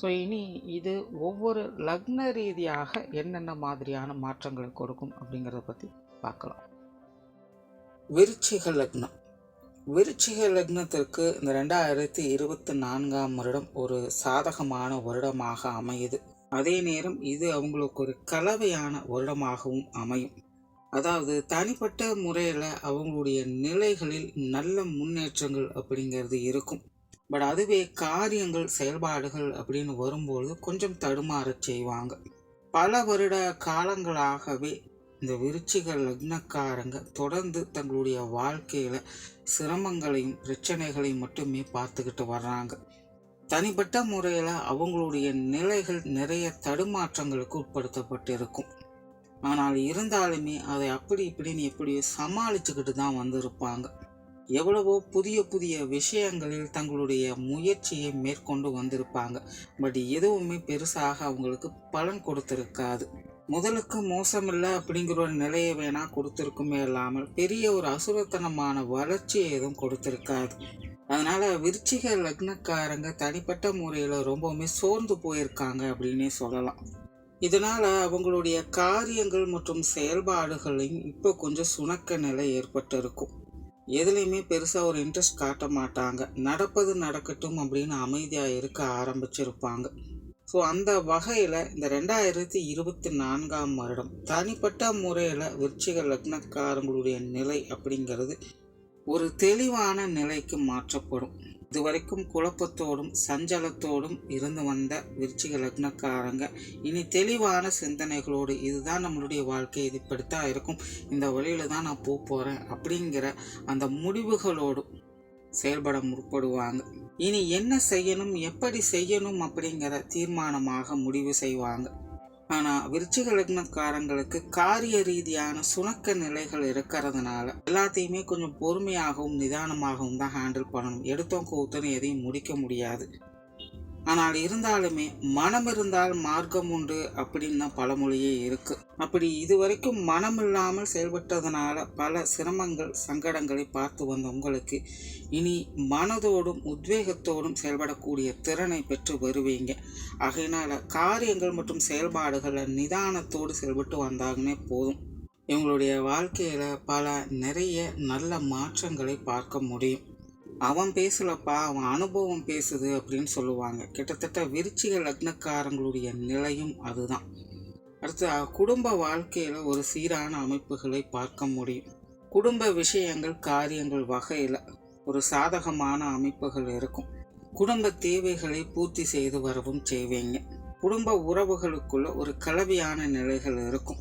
So இனி இது ஒவ்வொரு லக்ன ரீதியாக என்னென்ன மாதிரியான மாற்றங்களை கொடுக்கும் அப்படிங்கிறத பற்றி பார்க்கலாம். விருச்சிக லக்னம். விருச்சிக லக்னத்திற்கு இந்த ரெண்டாயிரத்தி இருபத்தி நான்காம் வருடம் ஒரு சாதகமான வருடமாக அமையுது. அதே நேரம் இது அவங்களுக்கு ஒரு கலவையான வருடமாகவும் அமையும். அதாவது தனிப்பட்ட முறையில் அவங்களுடைய நிலைகளில் நல்ல முன்னேற்றங்கள் அப்படிங்கிறது இருக்கும். பட் அதுவே காரியங்கள் செயல்பாடுகள் அப்படின்னு வரும்பொழுது கொஞ்சம் தடுமாறச் செய்வாங்க. பல வருட காலங்களாகவே இந்த விருச்சிக லக்னக்காரங்க தொடர்ந்து தங்களுடைய வாழ்க்கையில் சிரமங்களையும் பிரச்சனைகளையும் மட்டுமே பார்த்துக்கிட்டு வர்றாங்க. தனிப்பட்ட முறையில் அவங்களுடைய நிலைகள் நிறைய தடுமாற்றங்களுக்கு உட்படுத்தப்பட்டு இருக்கும் ஆனால் இருந்தாலுமே அதை அப்படி இப்படின்னு எப்படியோ சமாளிச்சுக்கிட்டு தான் வந்திருப்பாங்க. எவ்வளவோ புதிய புதிய விஷயங்களில் தங்களுடைய முயற்சியை மேற்கொண்டு வந்திருப்பாங்க. பட் எதுவுமே பெருசாக அவங்களுக்கு பலன் கொடுத்திருக்காது. முதலுக்கு மோசமில்லை அப்படிங்கிற ஒரு நிலையை வேணால் கொடுத்துருக்குமே இல்லாமல் பெரிய ஒரு அசுரத்தனமான வளர்ச்சியை எதுவும் கொடுத்துருக்காது. அதனால் விருச்சிக லக்னக்காரங்க தனிப்பட்ட முறையில் ரொம்பவுமே சோர்ந்து போயிருக்காங்க அப்படின்னே சொல்லலாம். இதனால் அவங்களுடைய காரியங்கள் மற்றும் செயல்பாடுகளையும் இப்போ கொஞ்சம் சுணக்க நிலை ஏற்பட்டிருக்கும். எதுலேயுமே பெருசாக ஒரு இன்ட்ரெஸ்ட் காட்ட மாட்டாங்க. நடப்பது நடக்கட்டும் அப்படின்னு அமைதியாக இருக்க ஆரம்பிச்சிருப்பாங்க. ஸோ அந்த வகையில் இந்த ரெண்டாயிரத்தி இருபத்தி நான்காம் வருடம் தனிப்பட்ட முறையில் விருச்சிக லக்னக்காரங்களுடைய நிலை அப்படிங்கிறது ஒரு தெளிவான நிலைக்கு மாற்றப்படும். இதுவரைக்கும் குழப்பத்தோடும் சஞ்சலத்தோடும் இருந்து வந்த விருச்சிக லக்னக்காரங்க. இனி தெளிவான சிந்தனைகளோடு இதுதான் நம்மளுடைய வாழ்க்கை இது இப்படித்தான் இருக்கும். இந்த வழியில தான் நான் போக போகிறேன் அப்படிங்கிற அந்த முடிவுகளோடு செயல்பட முற்படுவாங்க. இனி என்ன செய்யணும் எப்படி செய்யணும் அப்படிங்கிற தீர்மானமாக முடிவு செய்வாங்க. ஆனால் விருச்சிக லக்னக்காரங்களுக்கு காரிய ரீதியான சுணக்க நிலைகள் இருக்கிறதுனால எல்லாத்தையுமே கொஞ்சம் பொறுமையாகவும் நிதானமாகவும் தான் ஹேண்டில் பண்ணணும். எடுத்தோம் கூத்தனும் எதையும் முடிக்க முடியாது. ஆனால் இருந்தாலுமே மனம் இருந்தால் மார்க்கம் உண்டு அப்படின்னு தான் பழமொழியே இருக்கு. அப்படி இதுவரைக்கும் மனம் இல்லாமல் செயல்பட்டதுனால பல சிரமங்கள் சங்கடங்களை பார்த்து வந்த உங்களுக்கு இனி மனதோடும் உத்வேகத்தோடும் செயல்படக்கூடிய திறனை பெற்று வருவீங்க. ஆகையினால காரியங்கள் மற்றும் செயல்பாடுகளை நிதானத்தோடு செயல்பட்டு வந்தாங்கன்னே போதும். இவங்களுடைய வாழ்க்கையில் பல நிறைய நல்ல மாற்றங்களை பார்க்க முடியும். அவன் பேசலப்பா அவன் அனுபவம் பேசுது அப்படின்னு சொல்லுவாங்க. கிட்டத்தட்ட விருச்சிக லக்னக்காரங்களுடைய நிலையும் அதுதான். அடுத்து குடும்ப வாழ்க்கையில் ஒரு சீரான அமைப்புகளை பார்க்க முடியும். குடும்ப விஷயங்கள் காரியங்கள் வகையில் ஒரு சாதகமான அமைப்புகள் இருக்கும். குடும்ப தேவைகளை பூர்த்தி செய்து வரவும் செய்வீங்க. குடும்ப உறவுகளுக்குள்ள ஒரு கலவையான நிலைகள் இருக்கும்.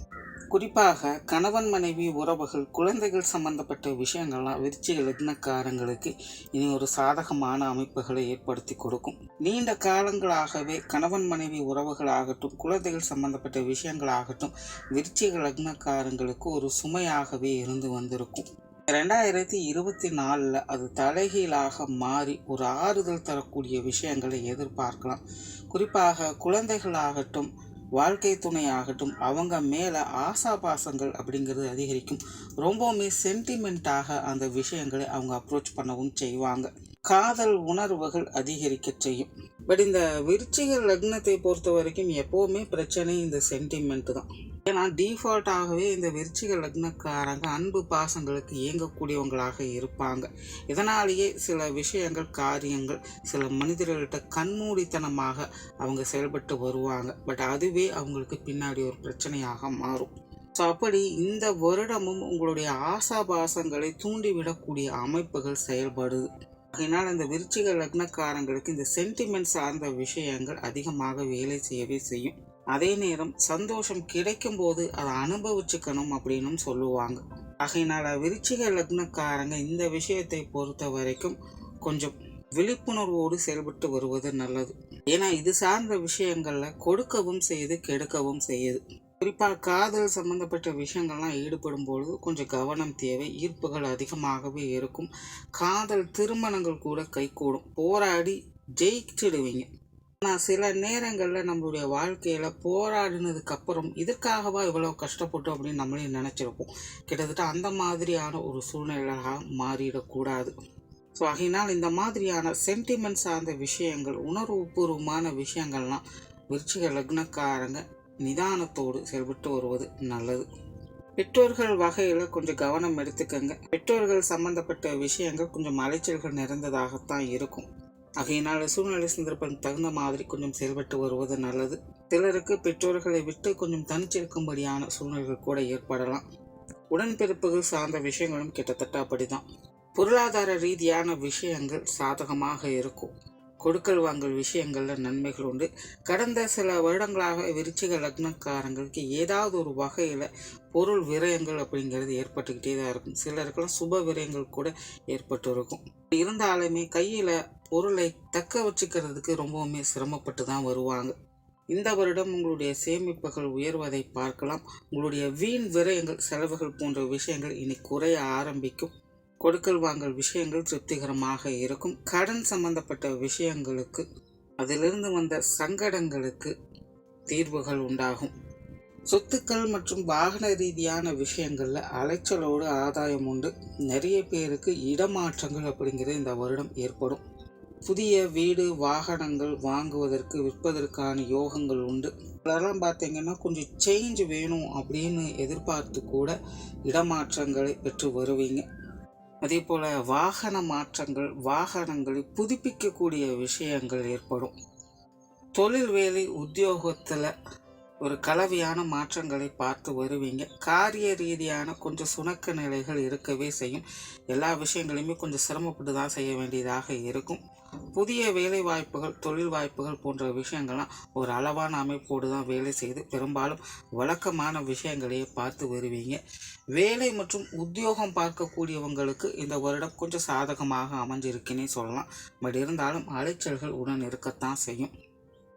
குறிப்பாக கணவன் மனைவி உறவுகள் குழந்தைகள் சம்பந்தப்பட்ட விஷயங்கள்லாம் விருச்சிக லக்னக்காரங்களுக்கு இனி ஒரு சாதகமான அமைப்புகளை ஏற்படுத்தி கொடுக்கும். நீண்ட காலங்களாகவே கணவன் மனைவி உறவுகளாகட்டும் குழந்தைகள் சம்பந்தப்பட்ட விஷயங்களாகட்டும் விருச்சிக லக்னக்காரங்களுக்கு ஒரு சுமையாகவே இருந்து வந்திருக்கும். ரெண்டாயிரத்தி இருபத்தி நாலில் அது தலைகீழாக மாறி ஒரு ஆறுதல் தரக்கூடிய விஷயங்களை எதிர்பார்க்கலாம். குறிப்பாக குழந்தைகளாகட்டும் வாழ்க்கை துணை ஆகட்டும் அவங்க மேலே ஆசா பாசங்கள் அப்படிங்கிறது அதிகரிக்கும். ரொம்பவுமே சென்டிமெண்ட்டாக அந்த விஷயங்களை அவங்க அப்ரோச் பண்ணவும் செய்வாங்க. காதல் உணர்வுகள் அதிகரிக்க செய்யும். பட் இந்த விருச்சிக லக்னத்தை பொறுத்த வரைக்கும் எப்போவுமே பிரச்சனை இந்த சென்டிமெண்ட் தான். ஏன்னா டிஃபால்ட்டாகவே இந்த விருச்சிக லக்னக்காரங்க அன்பு பாசங்களுக்கு இயங்கக்கூடியவங்களாக இருப்பாங்க. இதனாலேயே சில விஷயங்கள் காரியங்கள் சில மனிதர்கள்ட்ட கண்மூடித்தனமாக அவங்க செயல்பட்டு வருவாங்க. பட் அதுவே அவங்களுக்கு பின்னாடி ஒரு பிரச்சனையாக மாறும். ஸோ அப்படி இந்த வருடமும் உங்களுடைய ஆசாபாசங்களை தூண்டிவிடக்கூடிய அமைப்புகள் செயல்படுது. அதனால் அந்த விருச்சிக லக்னக்காரங்களுக்கு இந்த சென்டிமெண்ட் சார்ந்த விஷயங்கள் அதிகமாக வேலை செய்யவே செய்யும். அதே நேரம் சந்தோஷம் கிடைக்கும் போது அதை அனுபவிச்சுக்கணும் அப்படின்னும் சொல்லுவாங்க. ஆகையினால விருச்சிக லக்னக்காரங்க இந்த விஷயத்தை பொறுத்த வரைக்கும் கொஞ்சம் விழிப்புணர்வோடு செயல்பட்டு வருவது நல்லது. ஏன்னா இது சார்ந்த விஷயங்கள்ல கொடுக்கவும் செய்யுது கெடுக்கவும் செய்யுது. குறிப்பாக காதல் சம்பந்தப்பட்ட விஷயங்கள்லாம் ஈடுபடும் பொழுது கொஞ்சம் கவனம் தேவை ஈர்ப்புகள் அதிகமாகவே இருக்கும். காதல் திருமணங்கள் கூட கைகூடும். போராடி ஜெயிச்சிடுவீங்க. ஆனால் சில நேரங்களில் நம்மளுடைய வாழ்க்கையில் போராடினதுக்கு அப்புறம் இதற்காகவா இவ்வளோ கஷ்டப்பட்டோம் அப்படின்னு நம்மளே நினச்சிருப்போம். கிட்டத்தட்ட அந்த மாதிரியான ஒரு சூழ்நிலையாக மாறிடக்கூடாது. ஸோ ஆகையினால் இந்த மாதிரியான சென்டிமெண்ட் சார்ந்த விஷயங்கள் உணர்வுபூர்வமான விஷயங்கள்லாம் விருச்சிக லக்னக்காரங்க நிதானத்தோடு செயல்பட்டு வருவது நல்லது. பெற்றோர்கள் வகையில் கொஞ்சம் கவனம் எடுத்துக்கங்க. பெற்றோர்கள் சம்பந்தப்பட்ட விஷயங்கள் கொஞ்சம் அலைச்சல்கள் நிறைந்ததாகத்தான் இருக்கும். ஆகையினால் சூழ்நிலை சந்தர்ப்பம் தகுந்த மாதிரி கொஞ்சம் செயல்பட்டு வருவது நல்லது. சிலருக்கு பெற்றோர்களை விட்டு கொஞ்சம் தனிச்சிருக்கும்படியான சூழ்நிலைகள் கூட ஏற்படலாம். உடன்பிறப்புகள் சார்ந்த விஷயங்களும் கிட்டத்தட்ட அப்படிதான். பொருளாதார ரீதியான விஷயங்கள் சாதகமாக இருக்கும். கொடுக்கல் வாங்கல் விஷயங்களில் நன்மைகள் உண்டு. கடந்த சில வருடங்களாக விருச்சிக லக்னக்காரங்களுக்கு ஏதாவது ஒரு வகையில் பொருள் விரயங்கள் அப்படிங்கிறது ஏற்பட்டுக்கிட்டே தான் இருக்கும். சிலருக்கெல்லாம் சுப விரயங்கள் கூட ஏற்பட்டு இருக்கும் இருந்தாலுமே கையில் பொருளை தக்க வச்சுக்கிறதுக்கு ரொம்பவுமே சிரமப்பட்டு தான் வருவாங்க. இந்த வருடம் உங்களுடைய சேமிப்புகள் உயர்வதை பார்க்கலாம். உங்களுடைய வீண் விரயங்கள் செலவுகள் போன்ற விஷயங்கள் இனி குறைய ஆரம்பிக்கும். கொடுக்கல் வாங்கல் விஷயங்கள் திருப்திகரமாக இருக்கும். கடன் சம்பந்தப்பட்ட விஷயங்களுக்கு அதிலிருந்து வந்த சங்கடங்களுக்கு தீர்வுகள் உண்டாகும். சொத்துக்கள் மற்றும் வாகன ரீதியான விஷயங்களில் அலைச்சலோடு ஆதாயம் உண்டு. நிறைய பேருக்கு இடமாற்றங்கள் அப்படிங்கிறது இந்த வருடம் ஏற்படும். புதிய வீடு வாகனங்கள் வாங்குவதற்கு விற்பதற்கான யோகங்கள் உண்டு. அதெல்லாம் பார்த்தீங்கன்னா கொஞ்சம் சேஞ்ச் வேணும் அப்படின்னு எதிர்பார்த்து கூட இடமாற்றங்களை பெற்று வருவீங்க. அதே போல் வாகன மாற்றங்கள் வாகனங்களை புதுப்பிக்கக்கூடிய விஷயங்கள் ஏற்படும். தொழில் வேலை உத்தியோகத்தில் ஒரு கலவையான மாற்றங்களை பார்த்து வருவீங்க. காரிய ரீதியான கொஞ்சம் சுணக்க நிலைகள் இருக்கவே செய்யும். எல்லா விஷயங்களையுமே கொஞ்சம் சிரமப்பட்டு தான் செய்ய வேண்டியதாக இருக்கும். புதிய வேலை வாய்ப்புகள் தொழில் வாய்ப்புகள் போன்ற விஷயங்கள்லாம் ஒரு அளவான அமைப்போடு தான் வேலை செய்து பெரும்பாலும் வழக்கமான விஷயங்களையே பார்த்து வருவீங்க. வேலை மற்றும் உத்தியோகம் பார்க்கக்கூடியவங்களுக்கு இந்த வருடம் கொஞ்சம் சாதகமாக அமைஞ்சிருக்குன்னே சொல்லலாம். பட் இருந்தாலும் அலைச்சல்கள் உடன் இருக்கத்தான் செய்யும்.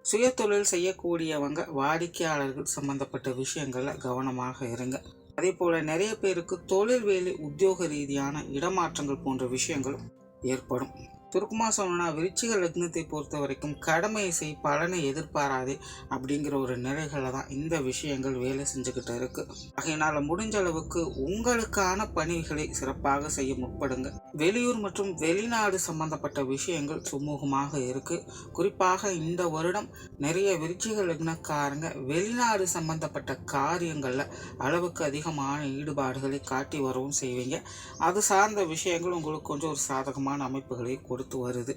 சுய தொழில் செய்யக்கூடியவங்க வாடிக்கையாளர்கள் சம்பந்தப்பட்ட விஷயங்களில் கவனமாக இருங்க. அதே போல் நிறைய பேருக்கு தொழில் வேலை உத்தியோக ரீதியான இடமாற்றங்கள் போன்ற விஷயங்களும் ஏற்படும். சுருக்கமாக சொல்லணும்னா விருச்சிக லக்னத்தை பொறுத்த வரைக்கும் கடமையை செய் பலனை எதிர்பாராதே அப்படிங்கிற ஒரு நிலைகளை தான் இந்த விஷயங்கள் வேலை செஞ்சுக்கிட்டு இருக்கு. ஆகையினால் முடிஞ்ச அளவுக்கு உங்களுக்கான பணிகளை சிறப்பாக செய்ய முற்படுங்க. வெளியூர் மற்றும் வெளிநாடு சம்பந்தப்பட்ட விஷயங்கள் சுமூகமாக இருக்கு. குறிப்பாக இந்த வருடம் நிறைய விருச்சிக லக்னக்காரங்க வெளிநாடு சம்பந்தப்பட்ட காரியங்களில் அளவுக்கு அதிகமான ஈடுபாடுகளை காட்டி வரவும் செய்வீங்க. அது சார்ந்த விஷயங்கள் உங்களுக்கு கொஞ்சம் ஒரு சாதகமான அமைப்புகளை கொடுத்து வருது.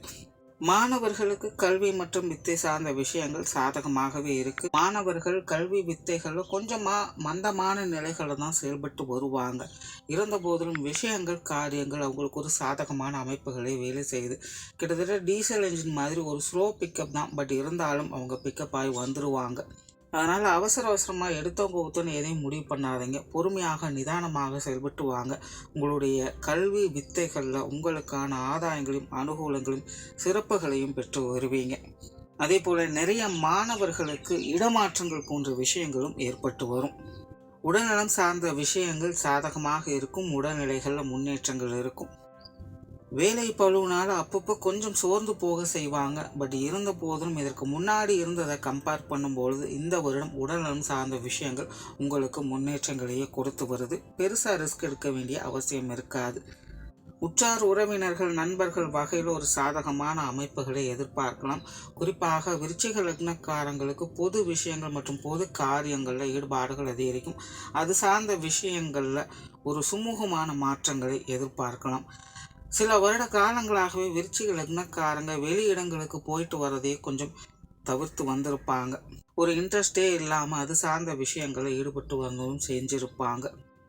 மாணவர்களுக்கு கல்வி மற்றும் வித்தை சார்ந்த விஷயங்கள் சாதகமாகவே இருக்கு. மாணவர்கள் கல்வி வித்தைகளில் கொஞ்சமா மந்தமான நிலைகளில் தான் செயல்பட்டு வருவாங்க. இருந்த போதிலும் விஷயங்கள் காரியங்கள் அவங்களுக்கு ஒரு சாதகமான அமைப்புகளை வேலை செய்யுது. கிட்டத்தட்ட டீசல் என்ஜின் மாதிரி ஒரு ஸ்லோ பிக்கப் தான். பட் இருந்தாலும் அவங்க பிக்கப் ஆகி வந்துருவாங்க. அதனால் அவசர அவசரமாக எடுத்தவங்க ஊத்தன்னு எதையும் முடிவு பண்ணாதீங்க. பொறுமையாக நிதானமாக செயல்பட்டு வாங்க. உங்களுடைய கல்வி வித்தைகளில் உங்களுக்கான ஆதாயங்களையும் அனுகூலங்களையும் சிறப்புகளையும் பெற்று வருவீங்க. அதே போல் நிறைய மாணவர்களுக்கு இடமாற்றங்கள் போன்ற விஷயங்களும் ஏற்பட்டு வரும். உடல்நலம் சார்ந்த விஷயங்கள் சாதகமாக இருக்கும். உடல்நிலைகளில் முன்னேற்றங்கள் இருக்கும். வேலை பழுவுனால அப்பப்போ கொஞ்சம் சோர்ந்து போக செய்வாங்க. பட் இருந்த போதிலும் இதற்கு முன்னாடி இருந்ததை கம்பேர் பண்ணும்பொழுது இந்த வருடம் உடல்நலம் சார்ந்த விஷயங்கள் உங்களுக்கு முன்னேற்றங்களையே கொடுத்து வருது. பெருசாக ரிஸ்க் எடுக்க வேண்டிய அவசியம் இருக்காது. உற்றார் உறவினர்கள் நண்பர்கள் வகையில் ஒரு சாதகமான அமைப்புகளை எதிர்பார்க்கலாம். குறிப்பாக விருச்சிக லக்னக்காரங்களுக்கு பொது விஷயங்கள் மற்றும் பொது காரியங்களில் ஈடுபாடுகள் அதிகரிக்கும். அது சார்ந்த விஷயங்களில் ஒரு சுமூகமான மாற்றங்களை எதிர்பார்க்கலாம். சில வருட காலங்களாகவே விருச்சிக லக்னக்காரங்க வெளி இடங்களுக்கு போயிட்டு வரதே கொஞ்சம் தவிர்த்து வந்திருப்பாங்க. ஒரு இன்ட்ரெஸ்டே இல்லாமல் அது சார்ந்த விஷயங்களை ஈடுபட்டு வந்ததும் செஞ்சிருப்பாங்க.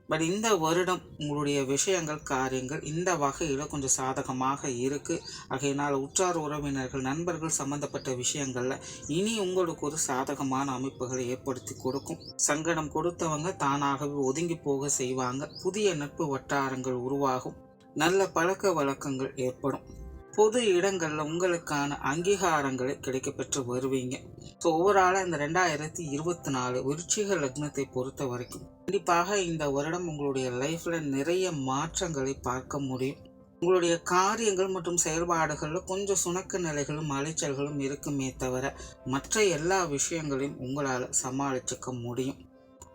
பட் இந்த வருடம் உங்களுடைய விஷயங்கள் காரியங்கள் இந்த வகையில் கொஞ்சம் சாதகமாக இருக்குது ஆகையினால் உற்றார் உறவினர்கள் நண்பர்கள் சம்பந்தப்பட்ட விஷயங்களில் இனி உங்களுக்கு ஒரு சாதகமான அமைப்புகளை ஏற்படுத்தி கொடுக்கும். சங்கடம் கொடுத்தவங்க தானாகவே ஒதுங்கி போக செய்வாங்க. புதிய நட்பு வட்டாரங்கள் உருவாகும். நல்ல பழக்க வழக்கங்கள் ஏற்படும். பொது இடங்களில் உங்களுக்கான அங்கீகாரங்களை கிடைக்கப்பெற்று வருவீங்க. ஸோ ஓவராலாக இந்த ரெண்டாயிரத்தி இருபத்தி நாலு விருச்சிக லக்னத்தை பொறுத்த வரைக்கும் கண்டிப்பாக இந்த வருடம் உங்களுடைய லைஃப்பில் நிறைய மாற்றங்களை பார்க்க முடியும். உங்களுடைய காரியங்கள் மற்றும் செயல்பாடுகளில் கொஞ்சம் சுணக்க நிலைகளும் அலைச்சல்களும் இருக்குமே தவிர மற்ற எல்லா விஷயங்களையும் உங்களால் சமாளிச்சுக்க முடியும்.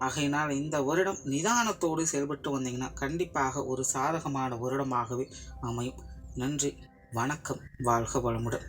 ஆகையினால் இந்த வருடம் நிதானத்தோடு செயல்பட்டு வந்தீங்கன்னா கண்டிப்பாக ஒரு சாதகமான வருடமாகவே அமையும். நன்றி. வணக்கம். வாழ்க வளமுடன்.